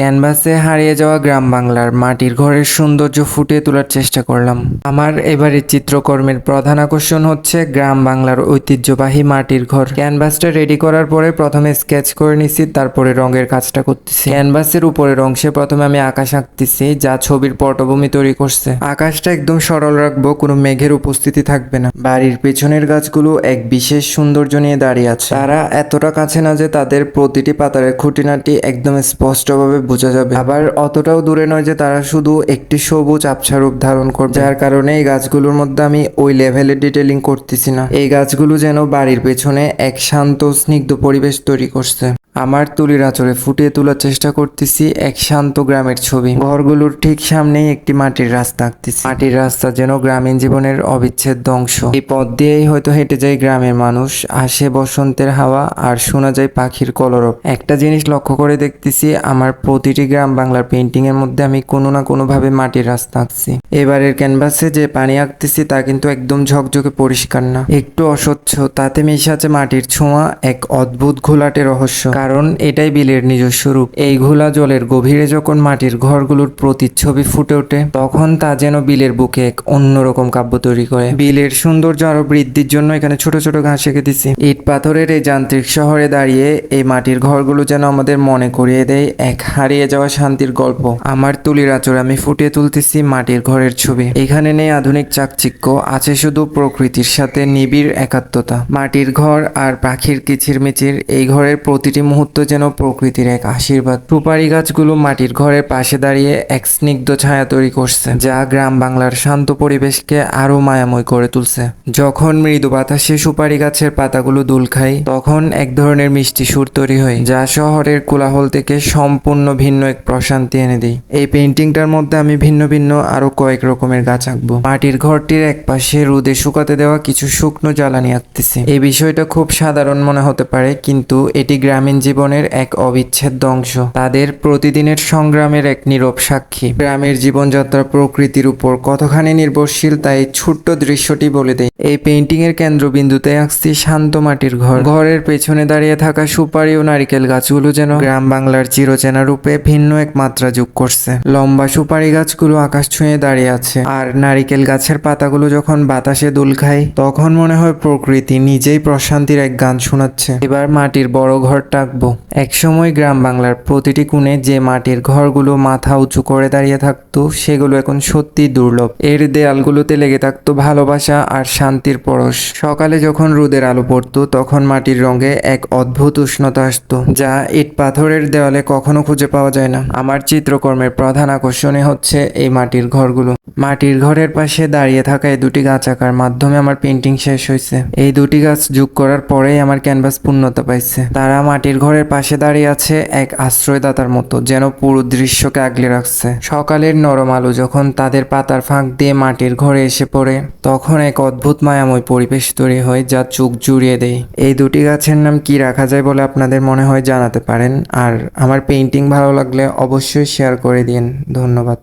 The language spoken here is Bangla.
ক্যানভাসে হারিয়ে যাওয়া গ্রাম বাংলার মাটির ঘরের সৌন্দর্য ফুটিয়ে তোলার চেষ্টা করলাম। আমার এবারের চিত্রকর্মের প্রধান আকর্ষণ হচ্ছে গ্রাম বাংলার ঐতিহ্যবাহী মাটির ঘর। ক্যানভাসটা রেডি করার পরে প্রথমে স্কেচ করে নিছি, তারপরে রঙের কাজটা করতেছি। ক্যানভাসের উপরের অংশে প্রথমে আমি আকাশ আঁকতেছি, যা ছবির পটভূমি তৈরি করছে। আকাশটা একদম সরল রাখব, কোনো মেঘের উপস্থিতি থাকবে না। বাড়ির পেছনের গাছগুলো এক বিশেষ সৌন্দর্য নিয়ে দাঁড়িয়ে আছে। তারা এতটা কাছে না যে তাদের প্রতিটি পাতার খুঁটিনাটি একদম স্পষ্টভাবে বোঝা যাবে। আবার অতটাও দূরে নয় যে তারা শুধু একটি সবুজ আবছা রূপ ধারণ করবে। যার কারণে এই গাছগুলোর মধ্যে আমি ওই লেভেলে ডিটেলিং করতেছি না। এই গাছগুলো যেন বাড়ির পেছনে এক শান্ত স্নিগ্ধ পরিবেশ তৈরি করছে। আমার তুলির আচরে ফুটিয়ে তোলার চেষ্টা করতেছি এক শান্ত গ্রামের ছবি। ঘরগুলোর ঠিক সামনেই একটি মাটির রাস্তা আঁকতেছি। মাটির রাস্তা যেন গ্রামীণ জীবনের অবিচ্ছেদ্য অংশ। এই পথ দিয়েই হয়তো হেঁটে যায় গ্রামের মানুষ আসে বসন্তের হাওয়া, আর শোনা যায় পাখির কলরব। একটা জিনিস লক্ষ্য করে দেখতেছি, আমার প্রতিটি গ্রাম বাংলার পেন্টিং এর মধ্যে আমি কোনো না কোনো ভাবে মাটির রাস্তা আঁকছি। এবারের ক্যানভাসে যে পানি আঁকতেছি, তা কিন্তু একদম ঝকঝকে পরিষ্কার না। একটু অস্বচ্ছ, তাতে মিশে আছে মাটির ছোঁয়া, এক অদ্ভুত ঘোলাটে রহস্য। কারণ এটাই বিলের নিজস্ব রূপ। এই ঘোলা জলের গভীরে যখন মাটির ঘরগুলোর প্রতিচ্ছবি ফুটে ওঠে, তখন তা যেন বিলের বুকে এক অন্যরকম কাব্য তৈরি করে। বিলের সৌন্দর্য আরও বৃদ্ধির জন্য এখানে ছোট ছোট ঘাস এঁকে দিছি। ইট পাথরের এই যান্ত্রিক শহরে দাঁড়িয়ে এই মাটির ঘরগুলো যেন আমাদের মনে করিয়ে দেয় এক হারিয়ে যাওয়া শান্তির গল্প। আমার তুলির আচর আমি ফুটিয়ে তুলতেছি মাটির ঘরের ছবি। এখানে নেই আধুনিক চাকচিক্য, আছে শুধু প্রকৃতির সাথে নিবিড় একাত্মতা। মাটির ঘর আর পাখির কিচিরমিচির, এই ঘরের প্রতিটি মুহূর্ত যেন প্রকৃতির এক আশীর্বাদ। সুপারি গাছগুলো মাটির ঘরের পাশে দাঁড়িয়ে এক স্নিগ্ধ ছায়া তৈরি করছে, যা গ্রাম বাংলার শান্ত পরিবেশকে আরও মায়াময় করে তুলছে। যখন মৃদু বাতাসে সুপারি গাছের পাতাগুলো দুল খায়, তখন এক ধরনের মিষ্টি সুর তৈরি হয়, যা শহরের কোলাহল থেকে সম্পূর্ণ ভিন্ন এক প্রশান্তি এনে দেয়। এই পেন্টিংটার মধ্যে আমি ভিন্ন ভিন্ন আরও কয়েক রকমের গাছ আঁকবো। মাটির ঘরটির এক পাশে রোদে শুকাতে দেওয়া কিছু শুকনো জ্বালানি আঁকতেছি। এই বিষয়টা খুব সাধারণ মনে হতে পারে, কিন্তু এটি গ্রামীণ জীবনের এক অবিচ্ছেদ্য অংশ। তাদের প্রতিদিনের সংগ্রামের এক নীরব সাক্ষী। গ্রামের জীবনযাত্রা প্রকৃতির উপর কতখানি নির্ভরশীল তাই ছোট্ট দৃশ্যটি বলে দেয়। এই পেন্টিং এর কেন্দ্রবিন্দুতে আঁকছি শান্ত মাটির ঘর। ঘরের পেছনে দাঁড়িয়ে থাকা সুপারি ও নারিকেল গাছগুলো যেন গ্রাম বাংলার চিরচেনা রূপে ভিন্ন এক মাত্রা যোগ করছে। লম্বা সুপারি গাছগুলো আকাশ ছুঁয়ে দাঁড়িয়ে আছে। আর নারিকেল গাছের পাতাগুলো যখন বাতাসে দুল খায়, তখন মনে হয় প্রকৃতি নিজেই প্রশান্তির এক গান শোনাচ্ছে। এবার মাটির বড় ঘরটা আঁকবো একসময় গ্রাম বাংলার প্রতিটি কোণে যে মাটির ঘরগুলো মাথা উঁচু করে দাঁড়িয়ে থাকতো, সেগুলো এখন সত্যি দুর্লভ। এর দেয়ালগুলোতে লেগে থাকতো ভালোবাসা আর শান্তির পরশ। সকালে যখন রোদের আলো পড়তো, তখন মাটির রঙে এক অদ্ভুত উষ্ণতা আসতো, যা ইট পাথরের দেওয়ালে কখনো খুঁজে পাওয়া যায় না। আমার চিত্রকর্মের প্রধান আকর্ষণই হচ্ছে এই মাটির ঘরগুলো। মাটির ঘরের পাশে দাঁড়িয়ে থাকা এই দুটি গাছ আঁকার মাধ্যমে আমার পেন্টিং শেষ হয়েছে। এই দুটি গাছ যোগ করার পরেই আমার ক্যানভাস পূর্ণতা পাইছে। তারা মাটির ঘরের পাশে দাঁড়িয়ে আছে এক আশ্রয়দাতার মতো, যেন পুরো দৃশ্যকে আগলে রাখছে। সকালের নরম আলো যখন তাদের পাতার ফাঁক দিয়ে মাটির ঘরে এসে পড়ে, তখন এক অদ্ভুত মায়াময় পরিবেশ তৈরি হয় যা চোখ জুড়িয়ে দেয়। এই দুটি গাছের নাম কি রাখা যায় বলে আপনাদের মনে হয় জানাতে পারেন, আর আমার পেন্টিং ভালো লাগলে অবশ্যই শেয়ার করে দিন। ধন্যবাদ।